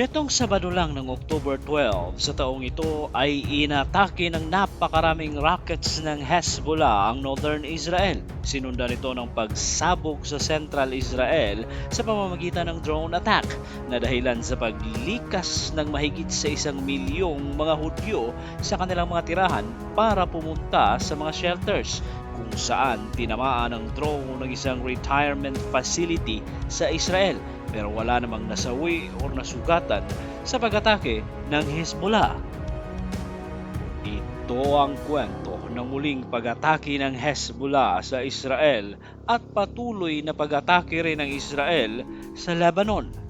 Nitong Sabado lang ng October 12 sa taong ito ay inatake ng napakaraming rockets ng Hezbollah ang Northern Israel. Sinundan ito ng pagsabog sa Central Israel sa pamamagitan ng drone attack na dahilan sa paglikas ng mahigit sa isang milyong mga Hudyo sa kanilang mga tirahan para pumunta sa mga shelters kung saan tinamaan ng drone ng isang retirement facility sa Israel pero wala namang nasawi o nasugatan sa pag-atake ng Hezbollah. Ito ang kwento ng muling pag-atake ng Hezbollah sa Israel at patuloy na pag-atake rin ng Israel sa Lebanon.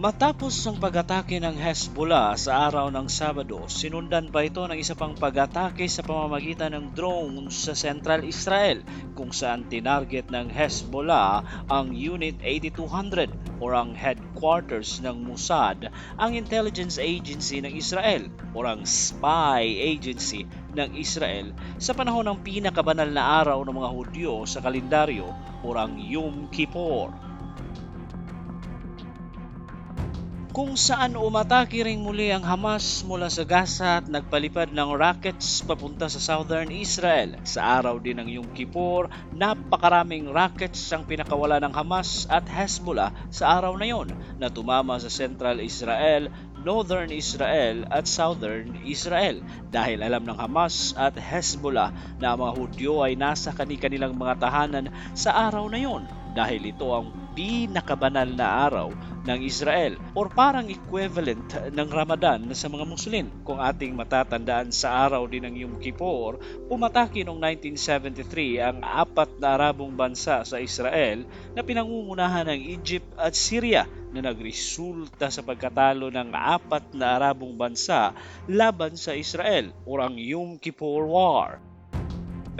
Matapos ang pag-atake ng Hezbollah sa araw ng Sabado, sinundan pa ito ng isa pang pag-atake sa pamamagitan ng drone sa Central Israel kung saan tinarget ng Hezbollah ang Unit 8200 o ang headquarters ng Mossad, ang intelligence agency ng Israel o ang spy agency ng Israel sa panahon ng pinakabanal na araw ng mga Hudyo sa kalendaryo o ang Yom Kippur. Kung saan umatake ring muli ang Hamas mula sa Gaza at nagpalipad ng rockets papunta sa southern Israel. Sa araw din ng Yom Kippur, napakaraming rockets ang pinakawala ng Hamas at Hezbollah sa araw na yon na tumama sa central Israel, northern Israel at southern Israel dahil alam ng Hamas at Hezbollah na ang mga Hudyo ay nasa kani-kanilang mga tahanan sa araw na yon dahil ito ang pinakabanal na araw ng Israel or parang equivalent ng Ramadan sa mga Muslim. Kung ating matatandaan sa araw din ng Yom Kippur, pumatake noong 1973 ang apat na Arabong bansa sa Israel na pinangungunahan ng Egypt at Syria na nagresulta sa pagkatalo ng apat na Arabong bansa laban sa Israel o ang Yom Kippur War.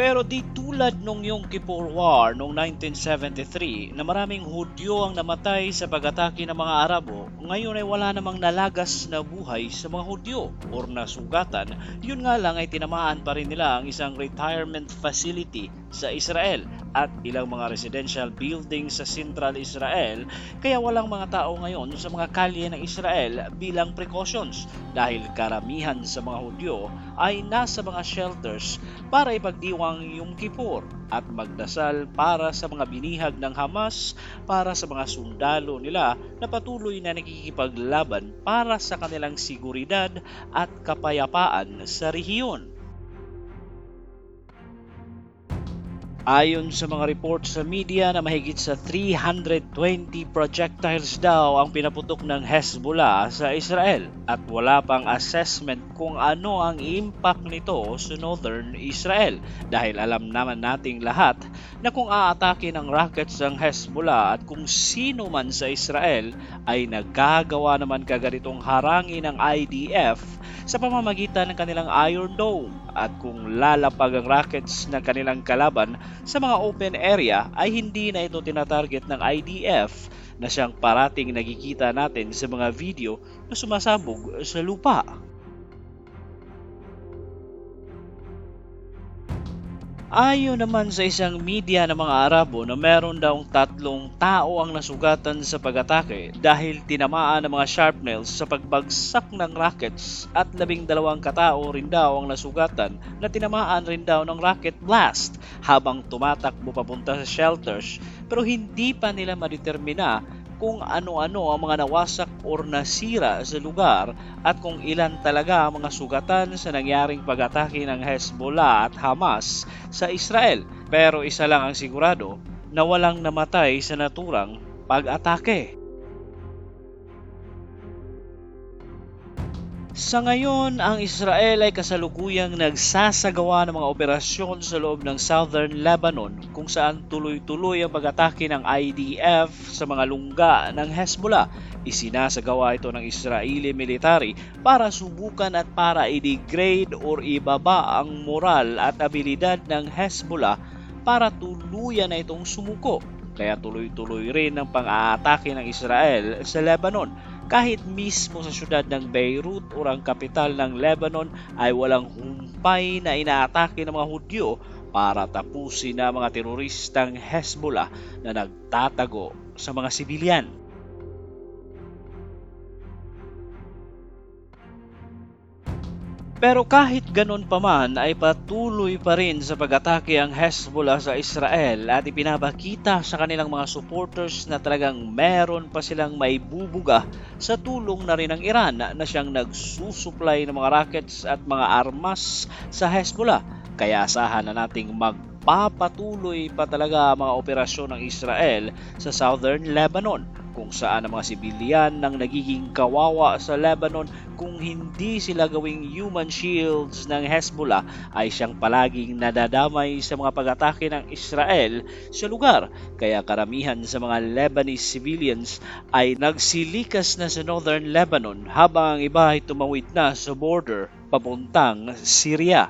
Pero di tulad nung Yom Kippur War noong 1973 na maraming Hudyo ang namatay sa pag-atake ng mga Arabo, ngayon ay wala namang nalagas na buhay sa mga Hudyo or nasugatan. Yun nga lang ay tinamaan pa rin nila ang isang retirement facility sa Israel at ilang mga residential buildings sa Central Israel kaya walang mga tao ngayon sa mga kalye ng Israel bilang precautions dahil karamihan sa mga Hudyo ay nasa mga shelters para ipagdiwang yung Kippur at magdasal para sa mga binihag ng Hamas para sa mga sundalo nila na patuloy na nakikipaglaban para sa kanilang seguridad at kapayapaan sa rehiyon. Ayon sa mga report sa media na mahigit sa 320 projectiles daw ang pinaputok ng Hezbollah sa Israel at wala pang assessment kung ano ang impact nito sa northern Israel dahil alam naman nating lahat na kung aatake ng rockets ang Hezbollah at kung sino man sa Israel ay nagkagawa naman kaganitong harangin ng IDF sa pamamagitan ng kanilang Iron Dome at kung lalapag ang rockets ng kanilang kalaban sa mga open area ay hindi na ito tinatarget ng IDF na siyang parating nakikita natin sa mga video na sumasabog sa lupa. Ayon naman sa isang media ng mga Arabo na meron daw tatlong tao ang nasugatan sa pag-atake dahil tinamaan ng mga sharpnails sa pagbagsak ng rockets at labing dalawang katao rin daw ang nasugatan na tinamaan rin daw ng rocket blast habang tumatakbo papunta sa shelters pero hindi pa nila madetermina kung ano-ano ang mga nawasak or nasira sa lugar at kung ilan talaga ang mga sugatan sa nangyaring pag-atake ng Hezbollah at Hamas sa Israel. Pero isa lang ang sigurado na walang namatay sa naturang pag-atake. Sa ngayon, ang Israel ay kasalukuyang nagsasagawa ng mga operasyon sa loob ng southern Lebanon kung saan tuloy-tuloy ang pag-atake ng IDF sa mga lungga ng Hezbollah. Isinasagawa ito ng Israeli military para subukan at para i-degrade or ibaba ang moral at abilidad ng Hezbollah para tuluyan na itong sumuko. Kaya tuloy-tuloy rin ang pang-aatake ng Israel sa Lebanon kahit mismo sa syudad ng Beirut o ang kapital ng Lebanon ay walang humpay na inaatake ng mga Hudyo para tapusin na mga teroristang Hezbollah na nagtatago sa mga sibilyan. Pero kahit ganun pa man ay patuloy pa rin sa pag-atake ang Hezbollah sa Israel at ipinabakita sa kanilang mga supporters na talagang meron pa silang maibubuga sa tulong na rin ng Iran na siyang nagsusupply ng mga rockets at mga armas sa Hezbollah. Kaya asahan na nating magpapatuloy pa talaga ang mga operasyon ng Israel sa southern Lebanon kung saan ang mga sibilyan nang nagiging kawawa sa Lebanon kung hindi sila gawing human shields ng Hezbollah ay siyang palaging nadadamay sa mga pag-atake ng Israel sa lugar. Kaya karamihan sa mga Lebanese civilians ay nagsilikas na sa northern Lebanon habang ang iba ay tumawid na sa border papuntang Syria.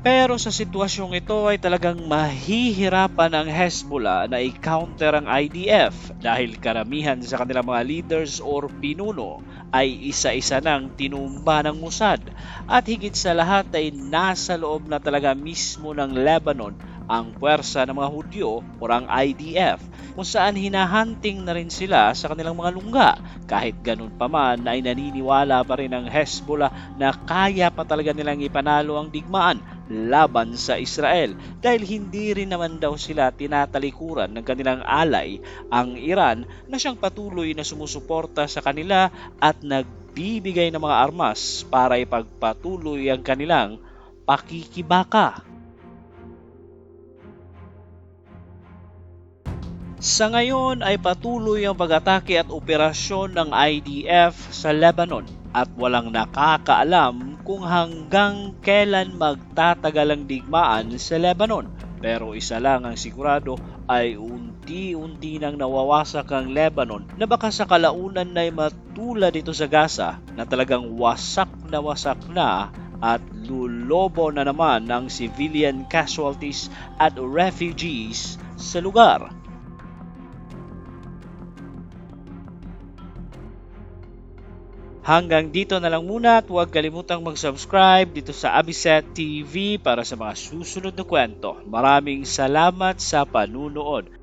Pero sa sitwasyong ito ay talagang mahihirapan ang Hezbollah na i-counter ang IDF dahil karamihan sa kanilang mga leaders or pinuno ay isa-isa nang tinumba ng Mossad at higit sa lahat ay nasa loob na talaga mismo ng Lebanon ang puwersa ng mga Hudyo o ang IDF kung saan hinahunting na rin sila sa kanilang mga lungga. Kahit ganun pa man ay naniniwala pa rin ang Hezbollah na kaya pa talaga nilang ipanalo ang digmaan laban sa Israel dahil hindi rin naman daw sila tinatalikuran ng kanilang alay ang Iran na siyang patuloy na sumusuporta sa kanila at nagbibigay ng mga armas para ipagpatuloy ang kanilang pakikibaka. Sa ngayon ay patuloy ang pag-atake at operasyon ng IDF sa Lebanon at walang nakakaalam kung hanggang kailan magtatagal ang digmaan sa Lebanon. Pero isa lang ang sigurado ay unti-unti nang nawawasak ang Lebanon na baka sa kalaunan na matulad ito sa Gaza na talagang wasak na wasak na at lulobo na naman ng civilian casualties at refugees sa lugar. Hanggang dito na lang muna at huwag kalimutang mag-subscribe dito sa Abiset TV para sa mga susunod na kwento. Maraming salamat sa panunood.